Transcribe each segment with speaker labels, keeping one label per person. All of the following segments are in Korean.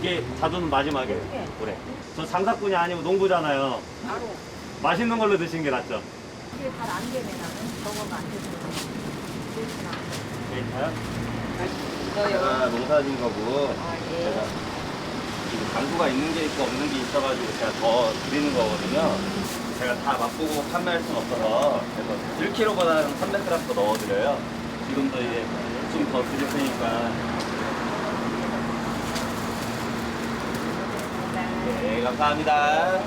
Speaker 1: 이게 자두는 마지막이에요.
Speaker 2: 네.
Speaker 1: 올해. 저 장사꾼이 아니고 농부잖아요.
Speaker 2: 바로
Speaker 1: 맛있는 걸로 드시는 게 낫죠.
Speaker 2: 이게 잘 안 되네 나는 저거가 안 돼서 그렇구나.
Speaker 1: 괜찮아요?
Speaker 2: 이거요.
Speaker 1: 아, 농사진 거고.
Speaker 2: 아
Speaker 1: 제가
Speaker 2: 예.
Speaker 1: 지금 당구가 있는 게 있고 없는 게 있어가지고 제가 더 드리는 거거든요. 제가 다 맛보고 판매할 수는 없어서 그래서 1kg보다 300g 더 넣어드려요. 지금도 이제 좀 더 드릴 테니까. 네, 감사합니다.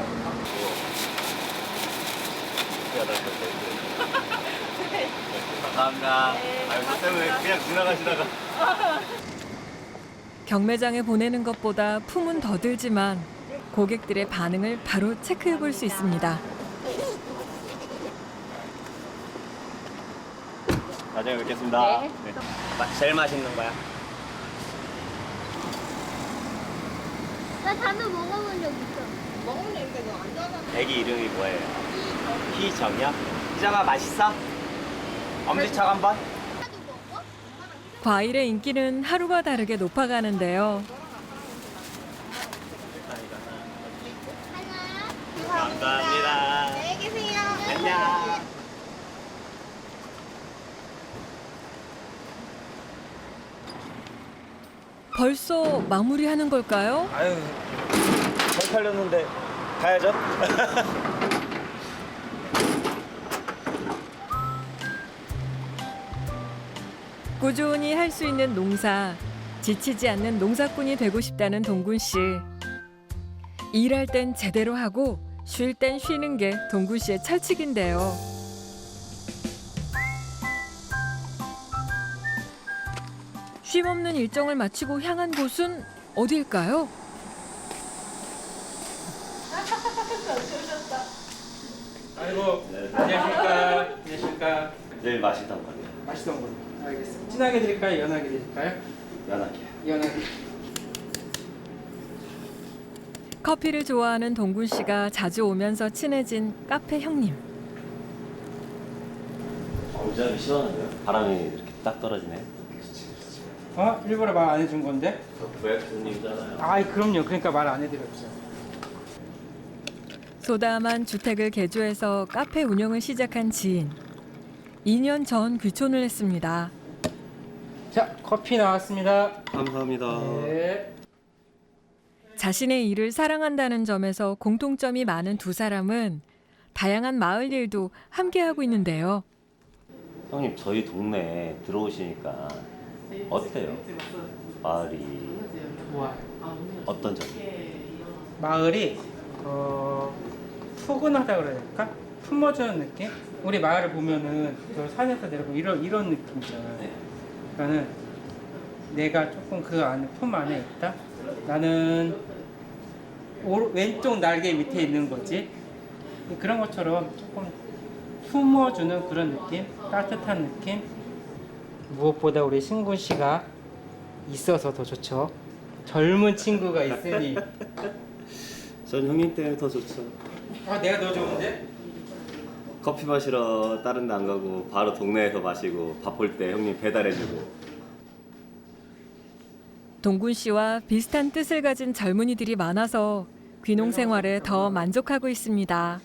Speaker 1: 감사합니다. 아유, 저 때문에 그냥 지나가시다가.
Speaker 3: 경매장에 보내는 것보다 품은 더 들지만 고객들의 반응을 바로 체크해 볼 수 있습니다.
Speaker 1: 나중에 뵙겠습니다.
Speaker 2: 네.
Speaker 1: 마- 제일 맛있는 거야.
Speaker 4: 나 단어 먹어본 적 있어.
Speaker 2: 먹으려니까 이거 안 좋아하잖아.
Speaker 1: 애기 이름이 뭐예요? 희정이요? 희정아 맛있어? 엄지척 한번?
Speaker 3: 과일의 인기는 하루가 다르게 높아가는데요.
Speaker 4: 하나.
Speaker 1: 감사합니다.
Speaker 4: 안녕히 계세요.
Speaker 1: 안녕.
Speaker 3: 벌써 마무리하는 걸까요?
Speaker 1: 아유, 잘 팔렸는데 가야죠.
Speaker 3: 꾸준히 할 수 있는 농사, 지치지 않는 농사꾼이 되고 싶다는 동군 씨. 일할 땐 제대로 하고 쉴 땐 쉬는 게 동군 씨의 철칙인데요. 쉼없는 일정을 마치고 향한 곳은 어디일까요?
Speaker 5: 아이고 안녕하십니까 안녕하십니까
Speaker 1: 제일 맛있던 거요
Speaker 5: 맛있던 걸로 알겠습니다 진하게 드릴까요 연하게 드릴까요
Speaker 1: 연하게.
Speaker 5: 연하게
Speaker 3: 커피를 좋아하는 동군 씨가 자주 오면서 친해진 카페 형님.
Speaker 1: 어, 의자는 시원한데요? 바람이 이렇게 딱 떨어지네.
Speaker 5: 어 일부러 말 안 해준 건데
Speaker 1: 저 부약 손님이잖아요.
Speaker 5: 아이 그럼요 그러니까 말 안 해드렸죠
Speaker 3: 소담한 주택을 개조해서 카페 운영을 시작한 지인. 2년 전 귀촌을 했습니다.
Speaker 5: 자 커피 나왔습니다
Speaker 1: 감사합니다.
Speaker 5: 네
Speaker 3: 자신의 일을 사랑한다는 점에서 공통점이 많은 두 사람은 다양한 마을 일도 함께하고 있는데요.
Speaker 1: 형님 저희 동네에 들어오시니까 어때요? 마을이
Speaker 5: 좋아
Speaker 1: 어떤 점이?
Speaker 5: 마을이 어 푸근하다 그래야 될까? 품어주는 느낌? 우리 마을을 보면은 저 산에서 내려보면 이런 이런 느낌 있잖아요. 그러니까는 내가 조금 그 안에 품 안에 있다? 나는 오, 왼쪽 날개 밑에 있는 거지. 그런 것처럼 조금 품어주는 그런 느낌? 따뜻한 느낌 무엇보다 우리 신군 씨가 있어서 더 좋죠 젊은 친구가 있으니
Speaker 1: 전 형님 때문에 더 좋죠.
Speaker 5: 아 내가 더 좋은데?
Speaker 1: 커피 마시러 다른 데 안 가고 바로 동네에서 마시고 밥 볼 때 형님 배달해주고
Speaker 3: 동군 씨와 비슷한 뜻을 가진 젊은이들이 많아서 귀농 생활에 더 만족하고 있습니다.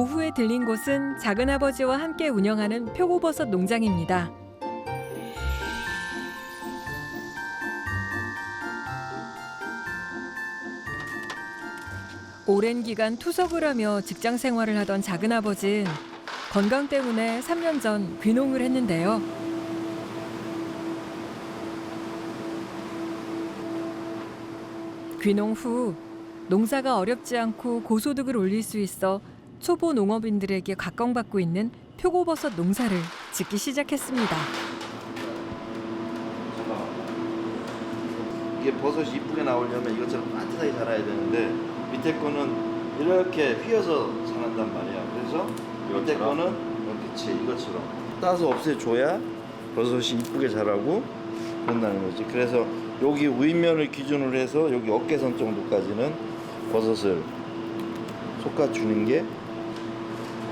Speaker 3: 오후에 들린 곳은 작은아버지와 함께 운영하는 표고버섯 농장입니다. 오랜 기간 투석을 하며 직장 생활을 하던 작은아버지는 건강 때문에 3년 전 귀농을 했는데요. 귀농 후 농사가 어렵지 않고 고소득을 올릴 수 있어 초보 농업인들에게 각광받고 있는 표고버섯 농사를 짓기 시작했습니다.
Speaker 6: 이게 버섯이 이쁘게 나오려면 이것처럼 반듯하게 자라야 되는데 밑에 거는 이렇게 휘어서 자란단 말이야. 그래서 밑에? 거는 어, 그치 이것처럼 따서 없애줘야 버섯이 이쁘게 자라고 그런다는 거지. 그래서 여기 윗면을 기준으로 해서 여기 어깨선 정도까지는 버섯을 솎아 주는 게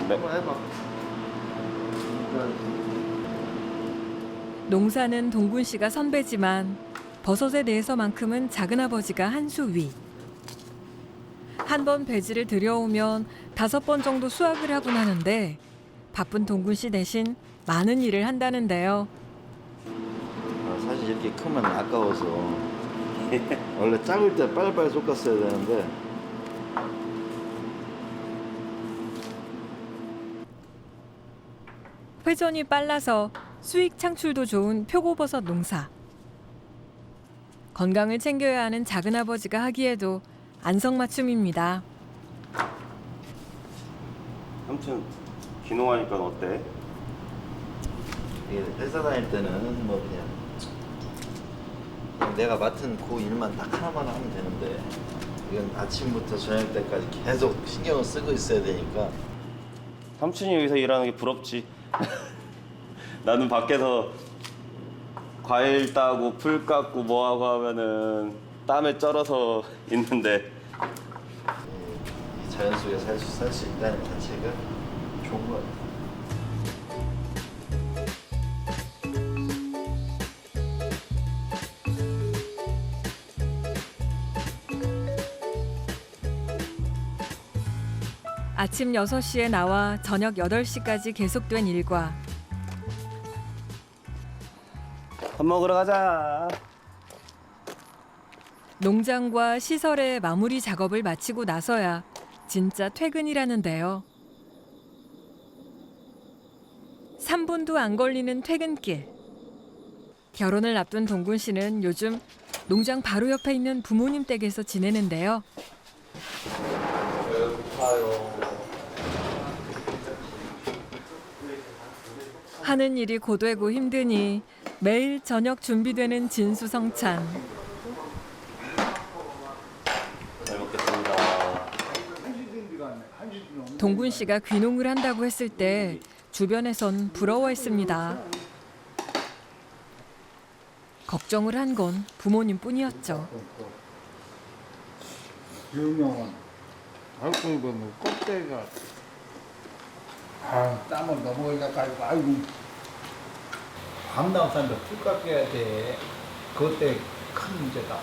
Speaker 1: 네.
Speaker 6: 한번 해봐.
Speaker 3: 농사는 동군 씨가 선배지만 버섯에 대해서만큼은 작은 아버지가 한 수 위. 한 번 배지를 들여오면 다섯 번 정도 수확을 하곤 하는데 바쁜 동군 씨 대신 많은 일을 한다는데요.
Speaker 6: 아, 사실 이렇게 크면 아까워서 원래 작을 때 빨리빨리 솎았어야 되는데
Speaker 3: 회전이 빨라서 수익 창출도 좋은 표고버섯 농사. 건강을 챙겨야 하는 작은 아버지가 하기에도 안성맞춤입니다.
Speaker 1: 삼촌 귀농하니까 어때?
Speaker 6: 이게 회사 다닐 때는 뭐 그냥 그냥 내가 맡은 그 일만 딱 하나만 하면 되는데 이건 아침부터 저녁 때까지 계속 신경을 쓰고 있어야 되니까
Speaker 1: 삼촌이 여기서 일하는 게 부럽지. 나는 밖에서 과일 따고 풀 깎고 뭐 하고 하면은 땀에 쩔어서 있는데
Speaker 6: 이 자연 속에 살 수 있다는 자체가 좋은 것 같아.
Speaker 3: 아침 6시에 나와 저녁 8시까지 계속된 일과
Speaker 1: 밥 먹으러 가자.
Speaker 3: 농장과 시설의 마무리 작업을 마치고 나서야 진짜 퇴근이라는데요. 3분도 안 걸리는 퇴근길. 결혼을 앞둔 동군 씨는 요즘 농장 바로 옆에 있는 부모님 댁에서 지내는데요. 하는 일이 고되고 힘드니 매일 저녁 준비되는 진수성찬.
Speaker 1: 잘 먹겠습니다.
Speaker 3: 동군 씨가 귀농을 한다고 했을 때 주변에선 부러워했습니다. 걱정을 한 건 부모님뿐이었죠.
Speaker 7: 유명한 아이고 이거 뭐 껍데기가 아 땀을 넘어가니까 가지고 아이고 밤낮 산다 풀 깎아야 돼 그것 때문에 큰 문제다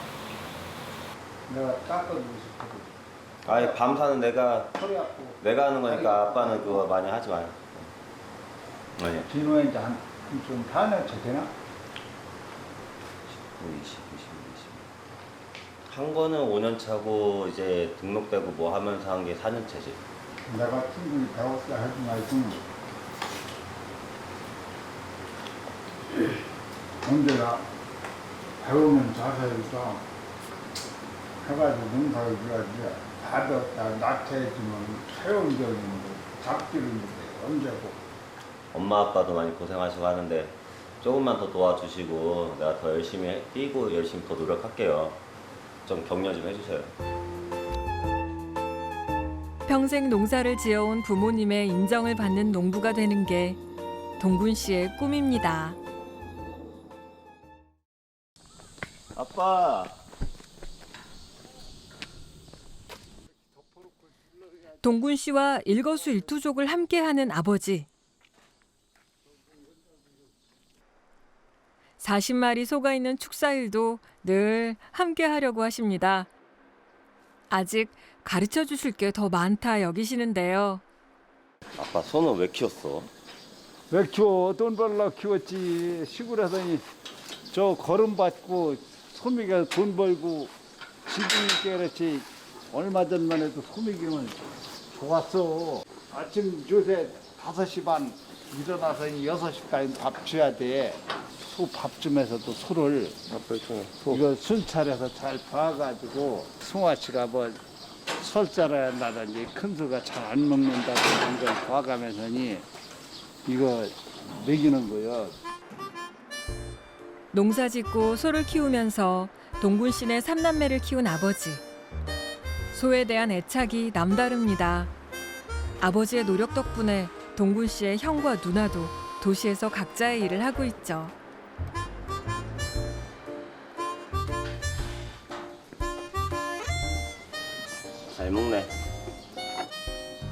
Speaker 7: 내가 깎아주고 싶거든
Speaker 1: 아이 밤 사는 내가
Speaker 7: 허리 아프고
Speaker 1: 내가 하는 거니까 아빠는 그거 많이 하지 마요. 아니.
Speaker 7: 진호에 이제 한좀 다녀 쳐 되나?
Speaker 1: 20, 20, 20. 한 거는 5년 차고 이제 등록되고 뭐 하면서 한 게 4년 차지.
Speaker 7: 내가 충분히 배웠다 하지 말고 언제나 배우면 자세니까 해가지고 농사를 지어야지 다 배웠다 낙태해주면 거 잡기는 데 언제고
Speaker 1: 엄마 아빠도 많이 고생하시고 하는데 조금만 더 도와주시고 내가 더 열심히 해- 뛰고 열심히 더 노력할게요. 좀 격려 좀 해주세요.
Speaker 3: 평생 농사를 지어온 부모님의 인정을 받는 농부가 되는 게 동군 씨의 꿈입니다.
Speaker 1: 아빠.
Speaker 3: 동군 씨와 일거수일투족을 함께하는 아버지. 40마리 소가 있는 축사일도 늘 함께하려고 하십니다. 아직 가르쳐 주실 게 더 많다 여기시는데요.
Speaker 1: 아빠 소는 왜 키웠어?
Speaker 7: 왜 키워? 돈 벌러 키웠지. 시골에서니 저 걸음 받고 소미가 돈 벌고 지금께 그렇지 얼마 전만 해도 소미 기면 좋았어. 아침 요새 5시 반 일어나서 6시까지 밥 줘야 돼. 소밥 주면서도 소를 이거 순찰해서 잘 봐가지고 송아치가 뭐 설자라야 한다든지 큰 소가 잘 안 먹는다든지 이걸 봐가면서니 이거 먹이는 거요.
Speaker 3: 농사 짓고 소를 키우면서 동군 씨네 삼남매를 키운 아버지. 소에 대한 애착이 남다릅니다. 아버지의 노력 덕분에 동군 씨의 형과 누나도 도시에서 각자의 일을 하고 있죠.